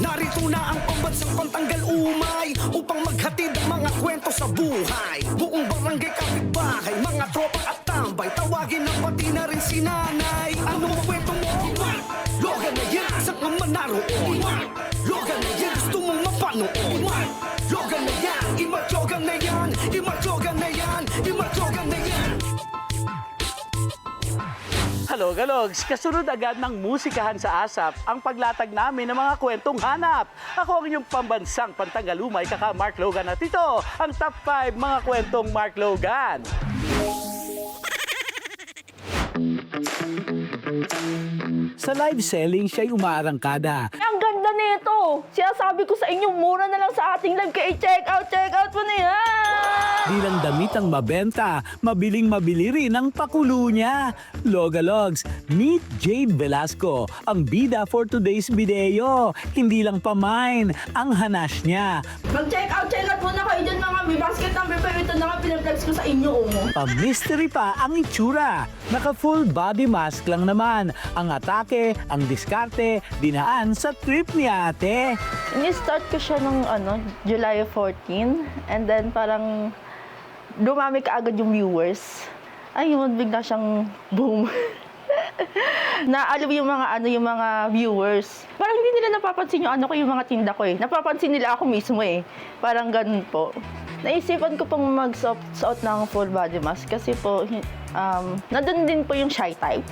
Narito na ang pambansang pantanggal umay Upang maghatid ang mga kwento sa buhay Buong barangay kapitbahay Mga tropa at tambay Tawagin na pati na rin si nanay Anong kwento mo? Logan na yan, saan ka man naroon? Logan na yan, gusto mong mapanood? Logan na yan, imatyogan Hello, Galogs! Kasunod agad ng musikahan sa ASAP ang paglatag namin ng mga kwentong hanap. Ako ang inyong pambansang pantagalumay, kaka Mark Logan at ito ang top 5 mga kwentong Mark Logan. Sa live selling, siya'y umaarangkada. Ganda nito! Sinasabi ko sa inyo, mura na lang sa ating live kaya check out, check out mo na yan! Di lang damit ang mabenta, mabiling mabili rin ang pakulo niya. Logalogs, meet Jade Velasco, ang bida for today's video. Hindi lang pamain, ang hanas niya. Mag-check out, check out muna kayo dyan mga may basket number pero ito na nga pinag-flex ko sa inyo oh. Pa-mystery pa ang itsura. Naka full body mask lang naman. Ang atake, ang diskarte, dinaan sa trip ni ate. Ini-start ko siya nung ano, July 14 and then parang dumami ka agad yung viewers. Ayun, bigla siyang boom. Naalam yung mga ano yung mga viewers. Parang hindi nila napapansin yung ano ko yung mga tinda ko eh. Napapansin nila ako mismo eh. Parang ganun po. Naisipan ko pong magsuot ng full body mask kasi po um, nandun din po yung shy type.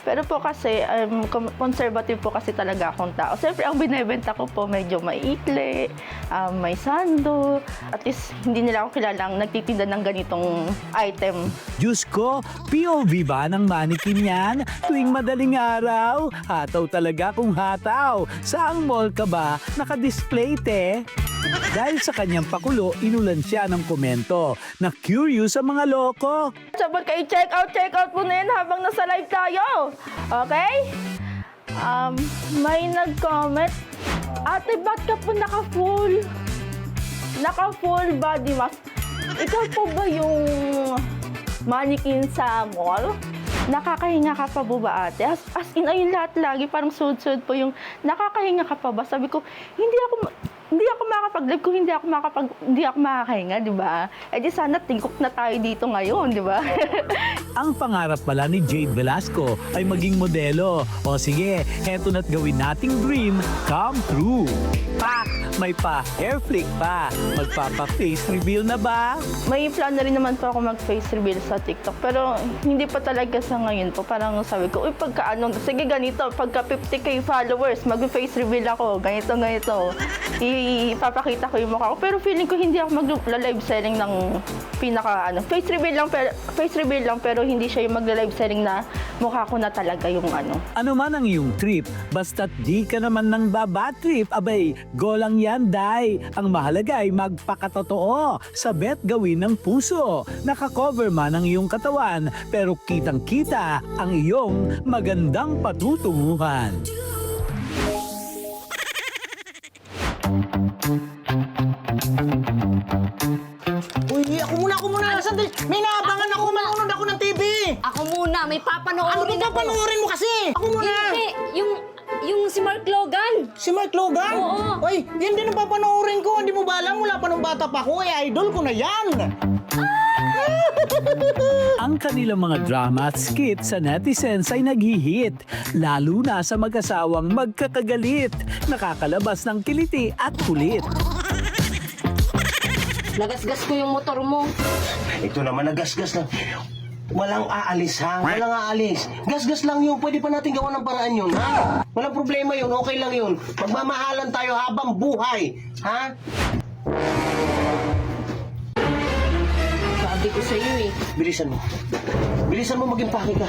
Pero po kasi, um, conservative po kasi talaga akong tao. Siyempre, ang binebenta ko po medyo maikli, um, may sando. At least, hindi nila ako kilalang nagtitinda ng ganitong item. Diyos ko, POV ba ng manikin yan? Tuwing madaling araw, hataw talaga kung hataw. Saang mall ka ba? Nakadisplay te? Dahil sa kanyang pakulo, inulan siya ng komento na curious sa mga loko. Sabon kayo, check out, check out po na yan habang nasa live tayo. Okay? Um, may nag-comment, Ate, ba't ka po naka-full? Naka-full body mask. Ikaw po ba yung mannequin sa mall? Nakakahinga ka pa po ba ate? As, as in, ayun lahat lagi, parang sud-sud po yung nakakahinga ka pa ba? Sabi ko, hindi ako, hindi ako makakapag-live kung hindi ako makapag, hindi ako makakahinga, di ba? Eh di sana tingkok na tayo dito ngayon, di ba? Ang pangarap pala ni Jade Velasco ay maging modelo. O sige, heto na't gawin nating dream come true. Pak! May pa hair flick pa. Magpapa-face reveal na ba? May plan na rin naman po ako mag-face reveal sa TikTok. Pero hindi pa talaga sa ngayon po. Parang sabi ko, uy, pagka ano, sige ganito, pagka 50k followers, mag-face reveal ako, ganito, ganito. Ipapakita ko yung mukha ko. Pero feeling ko hindi ako mag-live selling ng pinaka ano. Face reveal lang, pero, face reveal lang, pero hindi siya yung mag-live selling na mukha ko na talaga yung ano. Ano man ang iyong trip, basta't di ka naman ng baba trip, abay, go lang yan, day. Ang mahalaga ay magpakatotoo. Sabet gawin ng puso. Nakakover man ang iyong katawan, pero kitang-kita ang iyong magandang patutunguhan. Uy, ako muna, ako muna. Sandali. May naabangan ako. Manonood ako ng TV. Ako muna, may Ano papanoorin ba ako. panoorin mo kasi? Ako muna. Hindi, Si Mark Logan? Oo. Uy, yan din ang papanoorin ko. Hindi mo ba alam? Mula pa nung bata pa ako, eh, idol ko na yan. Ang kanilang mga drama at skit sa netizens ay nag-hit, lalo na sa mag-asawang magkakagalit, nakakalabas ng kiliti at kulit. Nagasgas ko yung motor mo. Ito naman, nagasgas lang. Walang aalis ha, walang aalis. Gasgas lang yun, pwede pa natin gawa ng paraan yun, ha? Walang problema yun, okay lang yun. Magmamahalan tayo habang buhay, ha? Sabi ko sa iyo eh. Bilisan mo. Bilisan mo maging paki ka.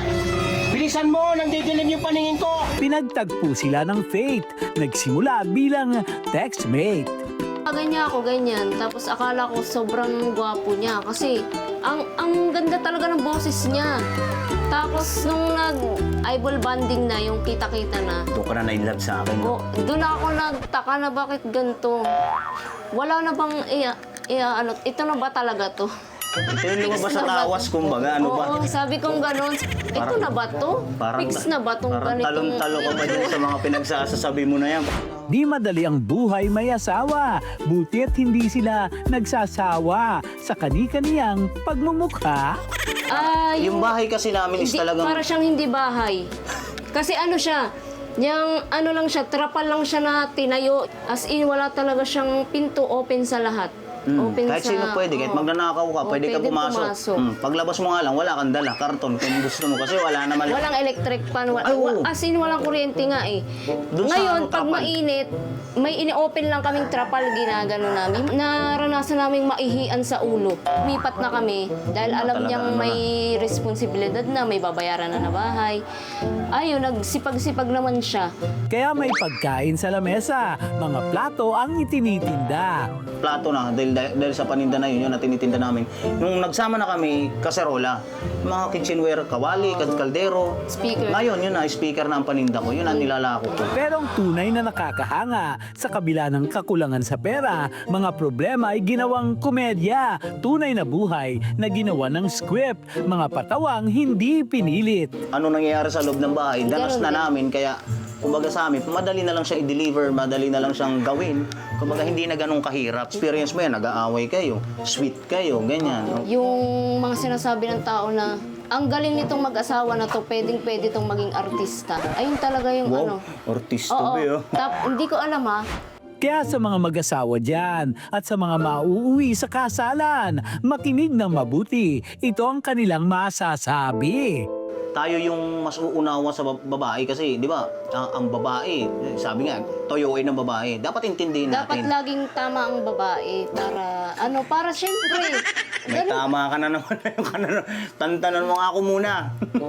Bilisan mo, nandidilim yung paningin ko. Pinagtagpo sila ng fate, nagsimula bilang textmate. Ganyan ako, ganyan. Tapos akala ko sobrang gwapo niya. Kasi ang ang ganda talaga ng boses niya. Tapos nung nag-eyeball banding na, yung kita-kita na, Doon ka na na-inlove sa akin. oh, doon ako nagtaka na bakit ganito. Wala na bang, iya, iya, ano, ito na ba talaga to? Ito yung lumabas tawas, to? kumbaga, ano ba? Oo, sabi kong ganun. Ito Parang- na ba to? Fix na ba tong Parang ganitong... talong-talo ka pa dyan sa mga pinagsasasabi mo na yan. Di madali ang buhay may asawa. Buti't hindi sila nagsasawa sa kani-kaniyang pagmumukha. Ah, Yung bahay kasi namin is hindi, talagang... Para siyang hindi bahay. Kasi ano siya, yung ano lang siya, trapal lang siya na tinayo. As in, wala talaga siyang pinto open sa lahat. Mm, Open kahit sa, sino pwede, kahit oo. magnanakaw ka, Oo, pwede ka pumasok. pumasok. Mm, paglabas mo nga lang, wala kang dala, karton, kung gusto mo. Kasi wala naman. Walang electric pan. Wa- Ay, oo. as in, walang kuryente nga eh. Dun sa Ngayon, ano, pag trapal. mainit, may ini-open lang kaming trapal, ginagano namin. Naranasan naming maihian sa ulo. Umipat na kami dahil alam talaga, niyang ano may responsibilidad na, may babayaran na na bahay. Ayun, nagsipag-sipag naman siya. Kaya may pagkain sa lamesa, mga plato ang itinitinda. plato na dahil, dahil, dahil sa paninda na yun, yun na tinitinda namin. Nung nagsama na kami, kaserola, mga kitchenware, kawali, kad- kaldero. Speaker. Ngayon, yun na, speaker na ang paninda ko, yun ang nilalako ko. Pero ang tunay na nakakahanga sa kabila ng kakulangan sa pera, mga problema ay ginawang komedya, tunay na buhay na ginawa ng script, mga patawang hindi pinilit. Ano nangyayari sa loob ng bahay, danas na namin, kaya kumbaga sa amin, madali na lang siyang i-deliver, madali na lang siyang gawin. Kumbaga hindi na ganun kahirap. Experience mo yan, nag-aaway kayo, sweet kayo, ganyan. Yung mga sinasabi ng tao na ang galing nitong mag-asawa na to, pwedeng pwede tong maging artista. Ayun talaga yung ano. Wow, artista Oo, ba yun? tap, hindi ko alam ha. Kaya sa mga mag-asawa dyan at sa mga mauuwi sa kasalan, makinig ng mabuti. Ito ang kanilang masasabi. Tayo yung mas uunawa sa bab- babae kasi, di ba, ang, ang babae, sabi nga, toyoin ng babae. Dapat intindihin Dapat natin. laging tama ang babae para, ano, para syempre. May ganun, tama ka na naman. Ka na, tantanan mo nga ako muna.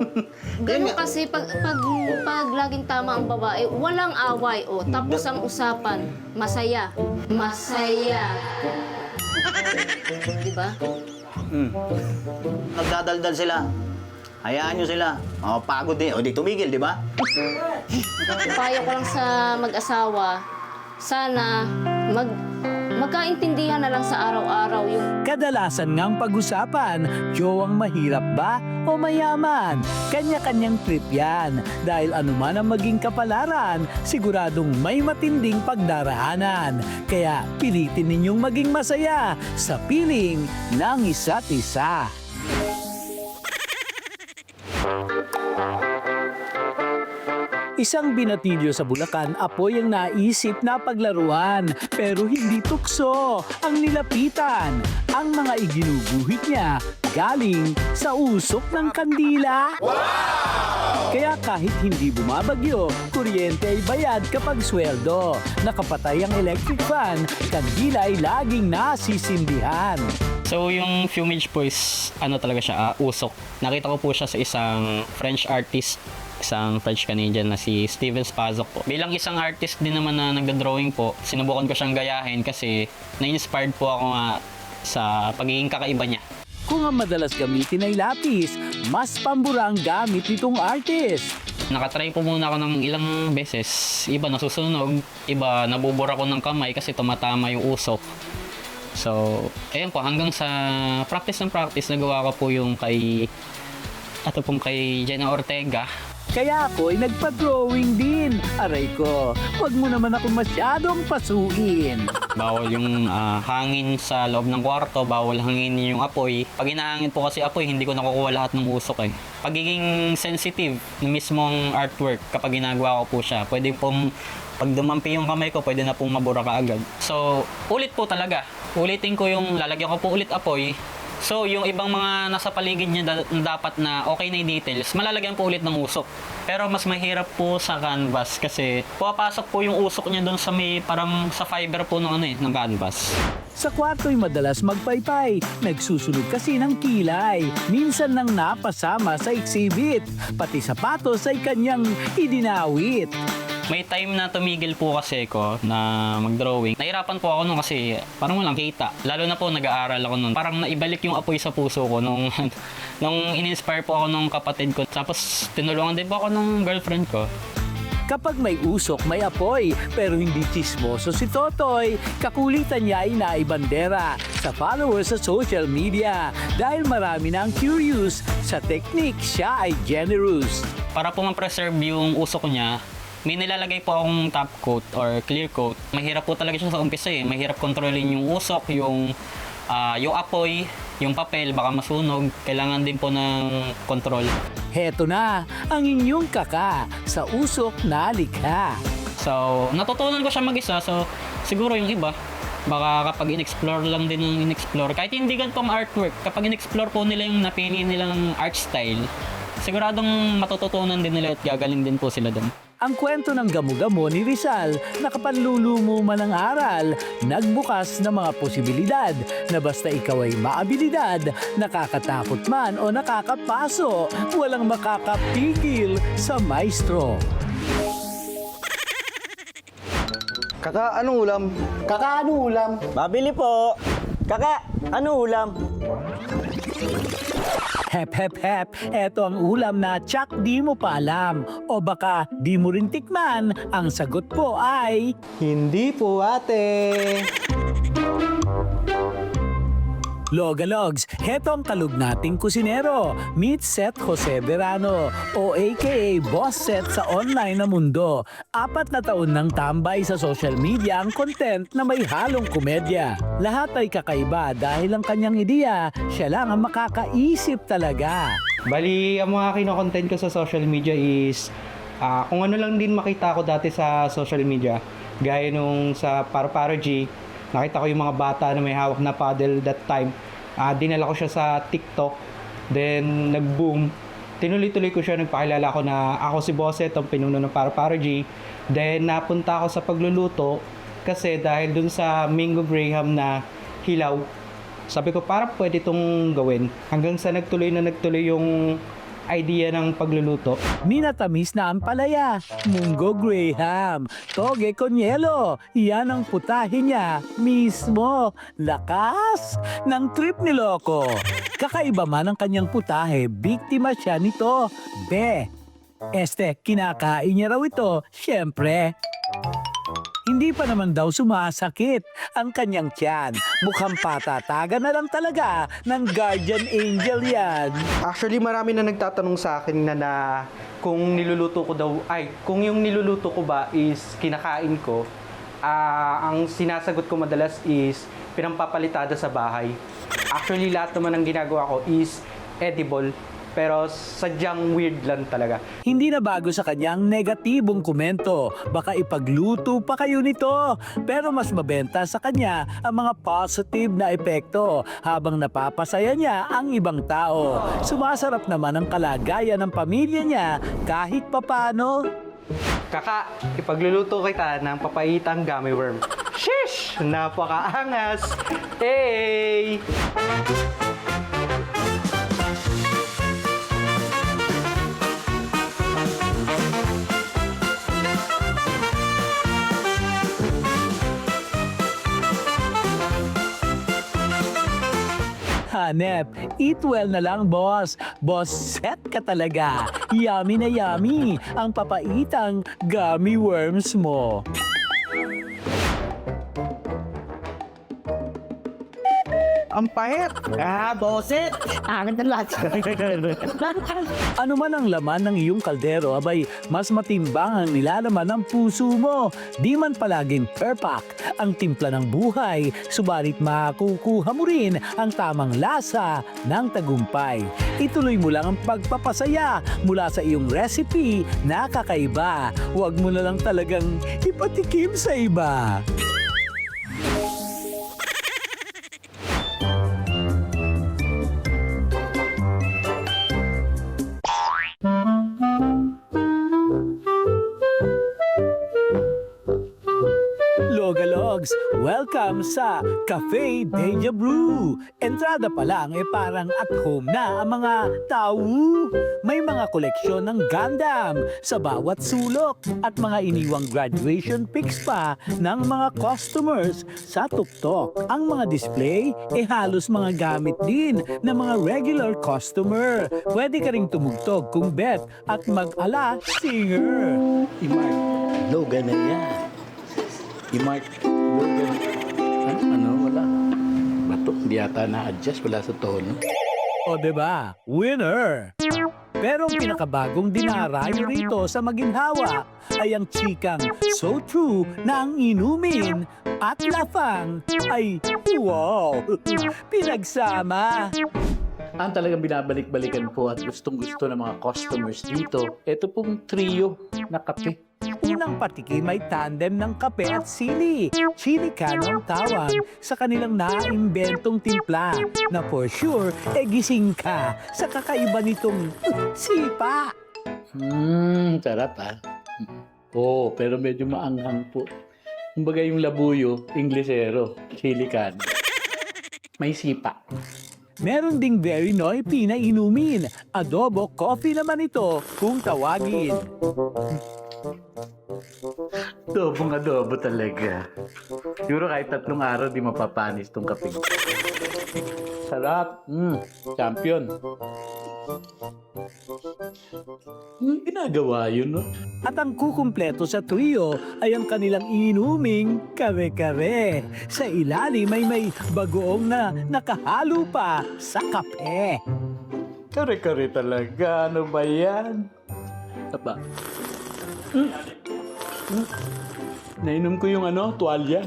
ganun kasi pag, pag, pag laging tama ang babae, walang away. O, tapos ang usapan, masaya. Masaya. Di ba? Mm. Nagdadaldal sila. Hayaan nyo sila. Mapapagod din. O di tumigil, di ba? Payo ko lang sa mag-asawa, sana mag magkaintindihan na lang sa araw-araw yung Kadalasan ngang pag-usapan, jowang mahirap ba o mayaman? Kanya-kanyang trip yan. Dahil anuman ang maging kapalaran, siguradong may matinding pagdaraanan. Kaya pilitin ninyong maging masaya sa piling ng isa't isa. Isang binatilyo sa Bulacan, apoy ang naisip na paglaruan. Pero hindi tukso ang nilapitan. Ang mga iginuguhit niya galing sa usok ng kandila. Kaya kahit hindi bumabagyo, kuryente ay bayad kapag sweldo. Nakapatay ang electric fan, kandila ay laging nasisindihan. So yung fumage po is ano talaga siya, ah, usok. Nakita ko po siya sa isang French artist, isang French Canadian na si Steven Spazok po. Bilang isang artist din naman na nagda-drawing po, sinubukan ko siyang gayahin kasi na-inspired po ako nga sa pagiging kakaiba niya. Kung ang madalas gamitin ay lapis, mas pambura ang gamit nitong artist. Nakatry po muna ako ng ilang beses. Iba nasusunog, iba nabubura ko ng kamay kasi tumatama yung usok. So, ayun po, hanggang sa practice ng practice, nagawa ko po yung kay, ato pong kay Jenna Ortega. Kaya ako ay nagpa-drawing din. Aray ko, wag mo naman ako masyadong pasuin. Bawal yung ah, hangin sa loob ng kwarto, bawal hangin yung apoy. Pag hinahangin po kasi apoy, hindi ko nakukuha lahat ng usok eh. Pagiging sensitive ng mismong artwork kapag ginagawa ko po siya, pwede pong pag dumampi yung kamay ko, pwede na pong mabura ka agad. So, ulit po talaga. Ulitin ko yung lalagyan ko po ulit apoy. So, yung ibang mga nasa paligid niya da- dapat na okay na yung details, malalagyan po ulit ng usok. Pero mas mahirap po sa canvas kasi pupapasok po yung usok niya doon sa may parang sa fiber po ng ano eh, ng canvas. Sa kwarto'y madalas magpaypay, nagsusunog kasi ng kilay. Minsan nang napasama sa exhibit, pati sapatos ay kanyang idinawit. May time na tumigil po kasi ko na mag-drawing. Nahirapan po ako nun kasi parang walang kita. Lalo na po nag-aaral ako nun. Parang naibalik yung apoy sa puso ko nung, nung in-inspire po ako nung kapatid ko. Tapos tinulungan din po ako nung girlfriend ko. Kapag may usok, may apoy. Pero hindi chismoso si Totoy. Kakulitan niya ay naibandera sa followers sa social media. Dahil marami na ang curious sa technique, siya ay generous. Para po ma-preserve yung usok niya, may nilalagay po akong top coat or clear coat. Mahirap po talaga siya sa umpisa eh. Mahirap kontrolin yung usok, yung ah, yung apoy, yung papel, baka masunog. Kailangan din po ng control. Heto na ang inyong kaka sa usok na likha. So, natutunan ko siya mag-isa. So, siguro yung iba, baka kapag in-explore lang din ng in-explore. Kahit hindi ganitong artwork, kapag in-explore po nila yung napili nilang art style, siguradong matututunan din nila at gagaling din po sila doon. Ang kwento ng gamo-gamo ni Rizal na kapanlulumo man ang aral, nagbukas ng mga posibilidad na basta ikaw ay maabilidad, nakakatakot man o nakakapaso, walang makakapigil sa maestro. Kaka, anong ulam? Kaka, ano ulam? Babili po. Kaka, ano ulam? Hep hep hep, eto ang ulam na tsak di mo pa alam. O baka di mo rin tikman, ang sagot po ay... Hindi po, ate. Logalogs, heto ang kalug nating kusinero. Meet Seth Jose Verano o aka Boss Seth sa online na mundo. Apat na taon nang tambay sa social media ang content na may halong komedya. Lahat ay kakaiba dahil ang kanyang ideya, siya lang ang makakaisip talaga. Bali, ang mga kinokontent ko sa social media is ah, kung ano lang din makita ko dati sa social media. Gaya nung sa Paro G, nakita ko yung mga bata na may hawak na paddle that time. Ah, dinala ko siya sa TikTok. Then, nag-boom. Tinuloy-tuloy ko siya, nagpakilala ko na ako si Bosset, ang pinuno ng Paro G. Then, napunta ako sa pagluluto kasi dahil dun sa Mingo Graham na hilaw, sabi ko, para pwede itong gawin. Hanggang sa nagtuloy na nagtuloy yung idea ng pagluluto. Minatamis na ang palaya, Munggo Graham, Toge Conyelo, yan ang putahe niya mismo. Lakas ng trip ni Loco. Kakaiba man ang kanyang putahe, biktima siya nito. Be, este, kinakain niya raw ito, syempre. Hindi pa naman daw sumasakit ang kanyang tiyan. Mukhang patataga na lang talaga ng guardian angel yan. Actually, marami na nagtatanong sa akin na, na kung niluluto ko daw, ay, kung yung niluluto ko ba is kinakain ko, ah, ang sinasagot ko madalas is pinampapalitada sa bahay. Actually, lahat naman ng ginagawa ko is edible, pero sadyang weird lang talaga. Hindi na bago sa kanyang negatibong komento. Baka ipagluto pa kayo nito. Pero mas mabenta sa kanya ang mga positive na epekto habang napapasaya niya ang ibang tao. Sumasarap naman ang kalagayan ng pamilya niya kahit papano. Kaka, ipagluluto kita ng papaitang gummy worm. Shish! Napakaangas! Hey! Hanep, eat well na lang boss. Boss set ka talaga. Yummy na yummy ang papaitang gummy worms mo. Ang pahit. Ah, boset. Angin ng lahat. Ano man ang laman ng iyong kaldero, abay, mas matimbang ang nilalaman ng puso mo. Di man palaging perpak ang timpla ng buhay, subalit makukuha mo rin ang tamang lasa ng tagumpay. Ituloy mo lang ang pagpapasaya mula sa iyong recipe na kakaiba. Huwag mo na lang talagang ipatikim sa iba. Logalo, Logs, welcome sa Cafe Deja Brew. Entrada pa lang eh parang at home na ang mga tao. May mga koleksyon ng Gundam sa bawat sulok at mga iniwang graduation pics pa ng mga customers sa tuktok. Ang mga display eh halos mga gamit din ng mga regular customer. Pwede ka ring tumugtog kung bet at mag-ala singer. I-mark. Logan na yan. I-mark. Logan. Bato. Hindi yata na-adjust. Wala sa tono. O ba? Winner! Pero ang pinakabagong dinarayo rito sa maginhawa ay ang chikang so true na ang inumin at lafang ay wow! Pinagsama! Ang talagang binabalik-balikan po at gustong-gusto ng mga customers dito, ito pong trio na kape. Unang patikim ay tandem ng kape at sili. Chili cano ang tawag sa kanilang naimbentong timpla na for sure e gising ka sa kakaiba nitong sipa. Hmm, sarap ah. Oo, pero medyo maanghang po. Kumbaga yung labuyo, Inglesero, silikan. May sipa. Meron ding very noisy na inumin. Adobo coffee naman ito kung tawagin. Adobong adobo talaga. Siguro kahit tatlong araw di mapapanis tong kape. Sarap. Mm, champion. Hmm, ginagawa yun, no? At ang kukumpleto sa trio ay ang kanilang inuming kare-kare. Sa ilalim ay may bagoong na nakahalo pa sa kape. Kare-kare talaga. Ano ba yan? Aba. Nainom ko yung ano, tuwalya.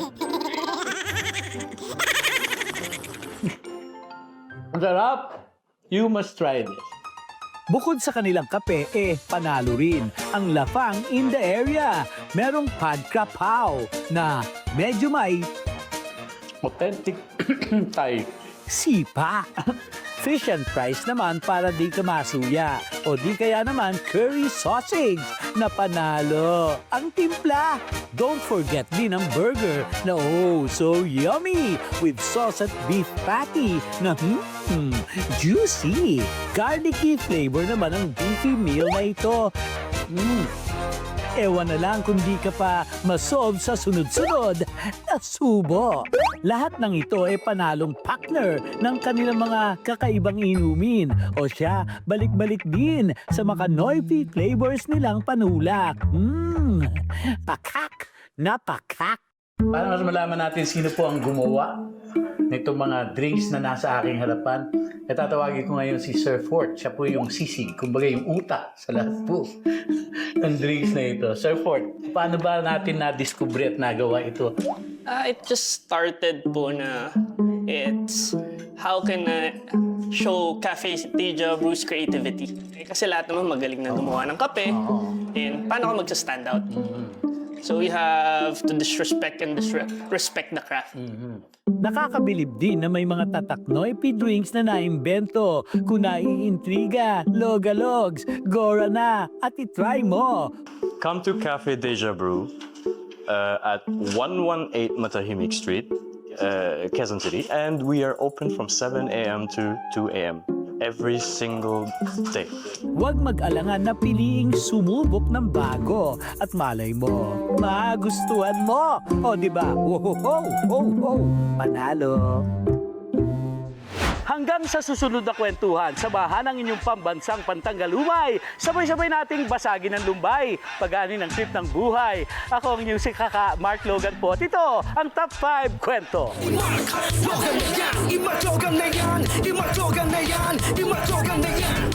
Ang sarap! You must try this. Bukod sa kanilang kape, eh, panalo rin ang lafang in the area. Merong pad krapaw na medyo may Authentic Thai. sipa. And fries naman para di ka masuya. O di kaya naman curry sausage na panalo. Ang timpla. Don't forget din ang burger na oh so yummy with sauce at beef patty na hmm, juicy. Garlicky flavor naman ang beefy meal na ito. Mm, Ewan na lang kung di ka pa masolve sa sunod-sunod na subo. Lahat ng ito ay panalong partner ng kanilang mga kakaibang inumin. O siya, balik-balik din sa mga noisy flavors nilang panulak. Mmm, pakak na pakak. Para mas malaman natin sino po ang gumawa nitong mga drinks na nasa aking harapan, natatawagin ko ngayon si Sir Fort. Siya po yung sisig, kumbaga yung utak sa lahat po ng drinks na ito. Sir Fort, paano ba natin na-discover at nagawa ito? Uh, it just started po na it's how can I show Cafe Deja Brew's creativity. Eh, kasi lahat naman magaling na gumawa ng kape. And paano ka magsa-stand out? So we have to disrespect and disrespect the craft. Nakakabilib din na may mga tatak noisy drinks na naimbento. Kung naiintriga, logalogs, gora na at itry mo. Come to Cafe Deja Brew uh, at 118 Matahimik Street, uh, Quezon City, and we are open from 7 a.m. to 2 a.m. every single day. Huwag mag-alangan na piliing sumubok ng bago at malay mo, magustuhan mo. O di ba? Ho ho ho ho. Panalo. Hanggang sa susunod na kwentuhan, samahan ang inyong pambansang pantanggalumay. Sabay-sabay nating basagin ang lumbay, pag-anin ang trip ng buhay. Ako ang inyong si Kaka Mark Logan po at ito ang Top 5 Kwento. Mark Logan na yan, imatogan na yan, imatogan na yan, imatogan na yan.